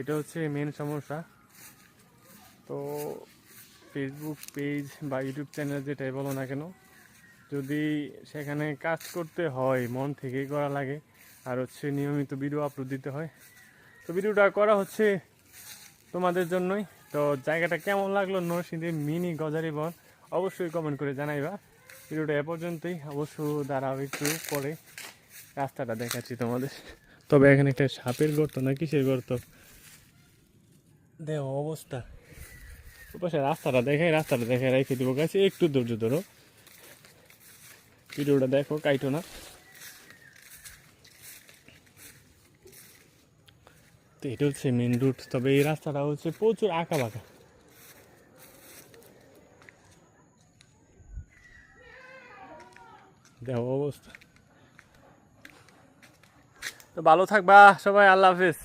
এটা হচ্ছে মেন সমস্যা। তো ফেসবুক পেজ বা ইউটিউব চ্যানেল যেটাই বলো না কেন, যদি সেখানে কাজ করতে হয়, মন থেকেই করা লাগে, আর হচ্ছে নিয়মিত ভিডিও আপলোড দিতে হয়, তো ভিডিওটা করা হচ্ছে তোমাদের জন্যই। তো জায়গাটা কেমন লাগল নরসিংদীর মিনি গজারি বন, অবশ্যই কমেন্ট করে জানাইবা। ভিডিওটা এ পর্যন্তই, অবশ্য দাঁড়াও একটু পরে রাস্তাটা দেখাচ্ছি তোমাদের। তবে এখানে একটা সাপের গর্ত না কিসের গর্ত? দেহ অবস্থা। ওপাশে রাস্তাটা দেখাই রাস্তাটা দেখে রেখে দিব গাছে একটু ধৈর্য ধরো। ভিডিওটা দেখো কাইটো না। তো এটা হচ্ছে মেন রুট তবে এই রাস্তাটা হচ্ছে প্রচুর আঁকা বাঁকা দেখো অবস্থা। তো ভালো থাকবা সবাই আল্লাহ হাফেজ।